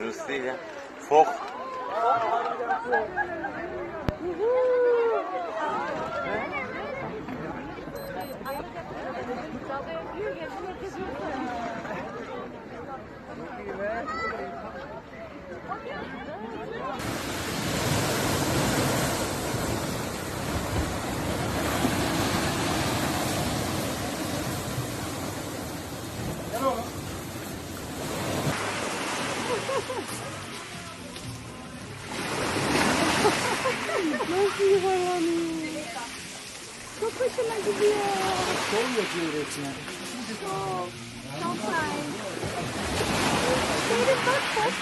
Ya. Fok. Yuvarlanıyor? Çok hoşuma gidiyor. Şov yapıyor resmen. Çok. Çok nice. Benim bak bak.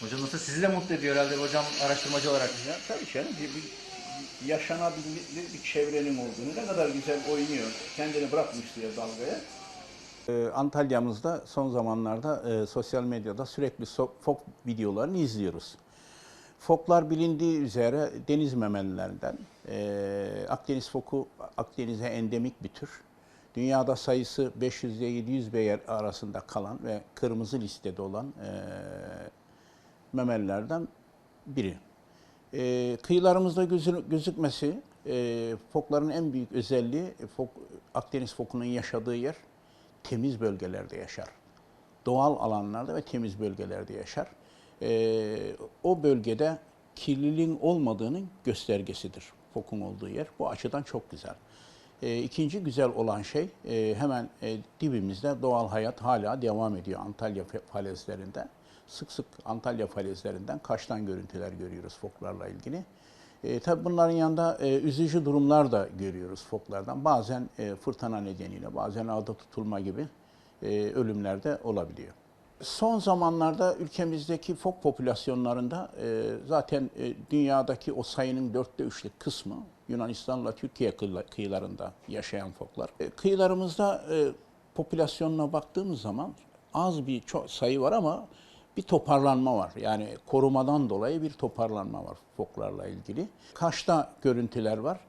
Hocam nasıl sizi de mutlu ediyor herhalde hocam araştırmacı olarak. Ya tabii canım bir, bir yaşanabilir bir çevrenin olduğunu ne kadar güzel oynuyor. Kendini bırakmış diye dalgaya. Ee, Antalya'mızda son zamanlarda e, sosyal medyada sürekli so- fok videolarını izliyoruz. Foklar bilindiği üzere deniz memelilerinden. Ee, Akdeniz foku Akdeniz'e endemik bir tür. Dünyada sayısı 500 ile 700 bey arasında kalan ve kırmızı listede olan e, memelilerden biri. E, kıyılarımızda gözü- gözükmesi e, fokların en büyük özelliği e, fok, Akdeniz fokunun yaşadığı yer temiz bölgelerde yaşar. Doğal alanlarda ve temiz bölgelerde yaşar. E, o bölgede kirliliğin olmadığının göstergesidir fokun olduğu yer. Bu açıdan çok güzel. E, ikinci güzel olan şey e, hemen e, dibimizde doğal hayat hala devam ediyor Antalya falezlerinde. Sık sık Antalya falezlerinden kaçtan görüntüler görüyoruz foklarla ilgili. E, tabii bunların yanında e, üzücü durumlar da görüyoruz foklardan. Bazen e, fırtına nedeniyle, bazen ağda tutulma gibi e, ölümler de olabiliyor. Son zamanlarda ülkemizdeki fok popülasyonlarında e, zaten e, dünyadaki o sayının dörtte üçlük kısmı Yunanistan'la Türkiye kıyıla- kıyılarında yaşayan foklar. E, kıyılarımızda e, popülasyonuna baktığımız zaman az bir çok sayı var ama bir toparlanma var. Yani korumadan dolayı bir toparlanma var foklarla ilgili. Kaş'ta görüntüler var.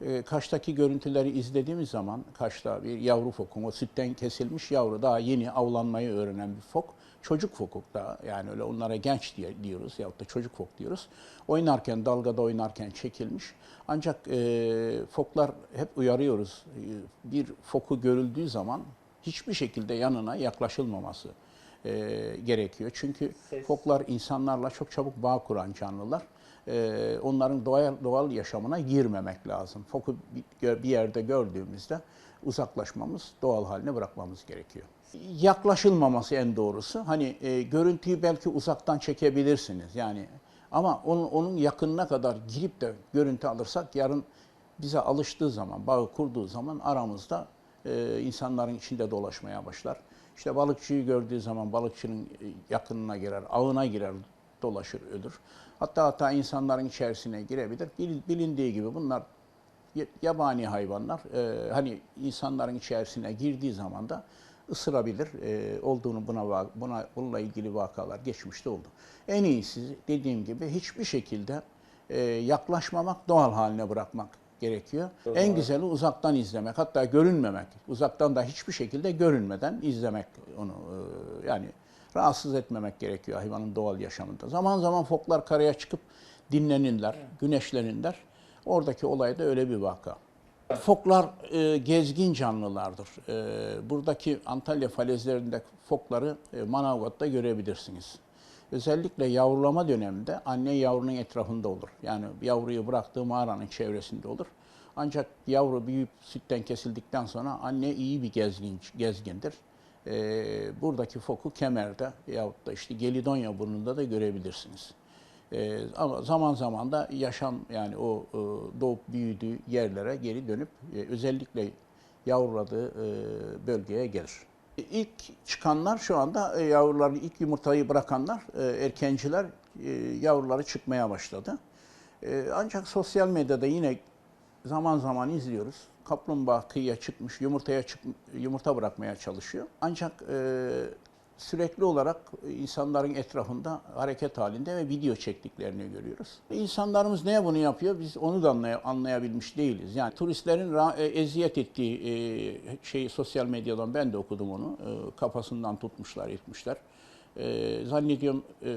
Ee, Kaş'taki görüntüleri izlediğimiz zaman Kaş'ta bir yavru fokun, o sütten kesilmiş yavru daha yeni avlanmayı öğrenen bir fok. Çocuk fokuk da yani öyle onlara genç diye diyoruz yahut da çocuk fok diyoruz. Oynarken, dalgada oynarken çekilmiş. Ancak e, foklar hep uyarıyoruz. E, Bir foku görüldüğü zaman hiçbir şekilde yanına yaklaşılmaması e, gerekiyor. Çünkü foklar insanlarla çok çabuk bağ kuran canlılar. E, onların doğal, doğal yaşamına girmemek lazım. Foku bir, bir yerde gördüğümüzde uzaklaşmamız, doğal haline bırakmamız gerekiyor. Yaklaşılmaması en doğrusu. Hani e, görüntüyü belki uzaktan çekebilirsiniz. Yani ama onun, onun yakınına kadar girip de görüntü alırsak yarın bize alıştığı zaman, bağı kurduğu zaman aramızda e, insanların içinde dolaşmaya başlar. İşte balıkçıyı gördüğü zaman balıkçının e, yakınına girer, ağına girer, dolaşır, ölür. Hatta hatta insanların içerisine girebilir. Bil- Bilindiği gibi bunlar yabani hayvanlar. E, hani insanların içerisine girdiği zaman da ısırabilir. E, olduğunu buna buna bununla ilgili vakalar geçmişte oldu. En iyisi dediğim gibi hiçbir şekilde e, yaklaşmamak, doğal haline bırakmak gerekiyor. En güzeli uzaktan izlemek, hatta görünmemek. Uzaktan da hiçbir şekilde görünmeden izlemek onu. e, yani rahatsız etmemek gerekiyor hayvanın doğal yaşamında. Zaman zaman foklar karaya çıkıp dinlenirler, güneşlenirler. Oradaki olay da öyle bir vaka. Foklar e, gezgin canlılardır. E, buradaki Antalya falezlerinde fokları e, Manavgat'ta görebilirsiniz. Özellikle yavrulama döneminde anne yavrunun etrafında olur. Yani yavruyu bıraktığı mağaranın çevresinde olur. Ancak yavru büyüyüp sütten kesildikten sonra anne iyi bir gezgin, gezgindir. E, buradaki foku kemerde yahut da işte Gelidonya burnunda da görebilirsiniz. Ee, ama zaman zaman da yaşam yani o e, doğup büyüdüğü yerlere geri dönüp e, özellikle yavruladığı e, bölgeye gelir. E, İlk çıkanlar şu anda e, yavruları ilk yumurtayı bırakanlar e, erkenciler e, yavruları çıkmaya başladı. E, ancak sosyal medyada yine zaman zaman izliyoruz. Kaplumbağa kıyıya çıkmış, yumurtaya çık, yumurta bırakmaya çalışıyor. Ancak e, sürekli olarak insanların etrafında hareket halinde ve video çektiklerini görüyoruz. İnsanlarımız niye bunu yapıyor? Biz onu da anlay- anlayabilmiş değiliz. Yani turistlerin e, eziyet ettiği e, şeyi sosyal medyadan ben de okudum onu. E, kafasından tutmuşlar, etmişler. E, zannediyorum e,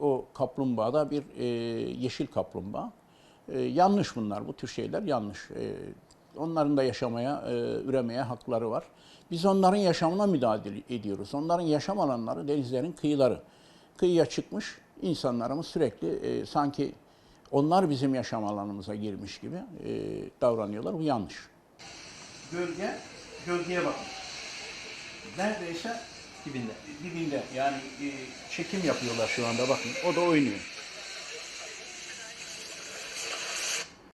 o kaplumbağa da bir e, yeşil kaplumbağa. E, yanlış bunlar, bu tür şeyler yanlış. E, onların da yaşamaya, e, üremeye hakları var. Biz onların yaşamına müdahale ediyoruz. Onların yaşam alanları denizlerin kıyıları. Kıyıya çıkmış insanlarımız sürekli e, sanki onlar bizim yaşam alanımıza girmiş gibi e, davranıyorlar. Bu yanlış. Gölge, gölgeye bakın. Neredeyse Dibinde. dibinde yani e, çekim yapıyorlar şu anda bakın. O da oynuyor.